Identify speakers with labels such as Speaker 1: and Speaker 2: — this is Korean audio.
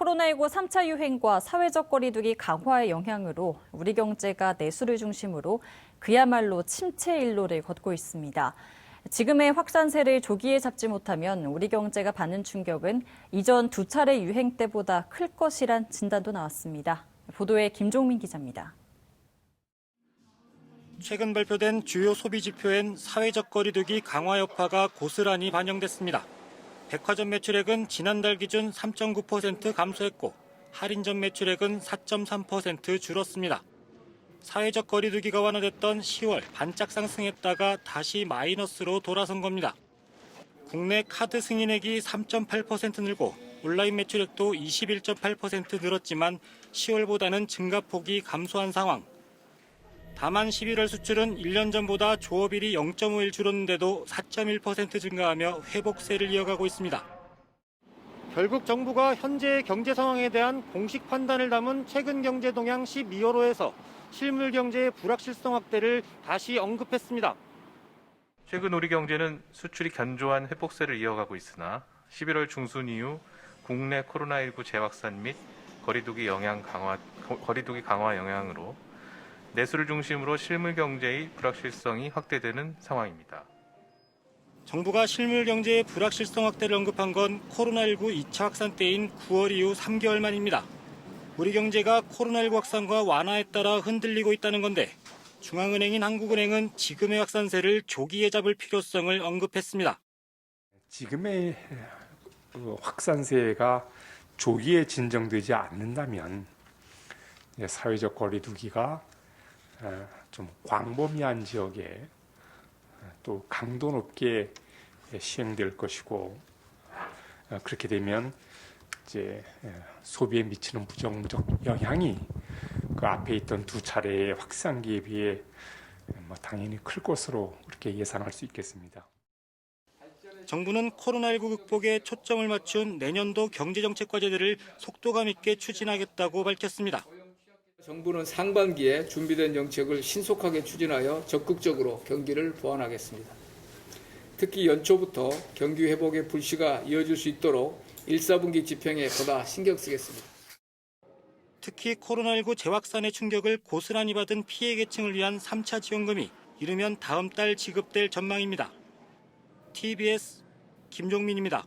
Speaker 1: 코로나19 3차 유행과 사회적 거리두기 강화의 영향으로 우리 경제가 내수를 중심으로 그야말로 침체 일로를 걷고 있습니다. 지금의 확산세를 조기에 잡지 못하면 우리 경제가 받는 충격은 이전 두 차례 유행 때보다 클 것이란 진단도 나왔습니다. 보도에 김종민 기자입니다.
Speaker 2: 최근 발표된 주요 소비 지표엔 사회적 거리두기 강화 여파가 고스란히 반영됐습니다. 백화점 매출액은 지난달 기준 3.9% 감소했고 할인점 매출액은 4.3% 줄었습니다. 사회적 거리두기가 완화됐던 10월 반짝 상승했다가 다시 마이너스로 돌아선 겁니다. 국내 카드 승인액이 3.8% 늘고 온라인 매출액도 21.8% 늘었지만 10월보다는 증가폭이 감소한 상황. 다만 11월 수출은 1년 전보다 조업일이 0.5일 줄었는데도 4.1% 증가하며 회복세를 이어가고 있습니다. 결국 정부가 현재의 경제 상황에 대한 공식 판단을 담은 최근 경제 동향 12월호에서 실물 경제의 불확실성 확대를 다시 언급했습니다.
Speaker 3: 최근 우리 경제는 수출이 견조한 회복세를 이어가고 있으나 11월 중순 이후 국내 코로나19 재확산 및 거리두기 영향 강화 거리두기 강화 영향으로 내수를 중심으로 실물 경제의 불확실성이 확대되는 상황입니다.
Speaker 2: 정부가 실물 경제의 불확실성 확대를 언급한 건 코로나19 2차 확산 때인 9월 이후 3개월 만입니다. 우리 경제가 코로나19 확산과 완화에 따라 흔들리고 있다는 건데 중앙은행인 한국은행은 지금의 확산세를 조기에 잡을 필요성을 언급했습니다.
Speaker 4: 지금의 그 확산세가 조기에 진정되지 않는다면 사회적 거리두기가 어, 좀 광범위한 지역에 어, 또 강도 높게 시행될 것이고 어, 그렇게 되면 이제 어, 소비에 미치는 부정적 영향이 그 앞에 있던 두 차례의 확산기에 비해 뭐 당연히 클 것으로 그렇게 예상할 수 있겠습니다.
Speaker 2: 정부는 코로나19 극복에 초점을 맞춘 내년도 경제정책 과제들을 속도감 있게 추진하겠다고 밝혔습니다.
Speaker 5: 정부는 상반기에 준비된 정책을 신속하게 추진하여 적극적으로 경기를 보완하겠습니다. 특히 연초부터 경기 회복의 불씨가 이어질 수 있도록 1, 4분기 집행에 보다 신경 쓰겠습니다.
Speaker 2: 특히 코로나19 재확산의 충격을 고스란히 받은 피해 계층을 위한 3차 지원금이 이르면 다음 달 지급될 전망입니다. TBS 김종민입니다.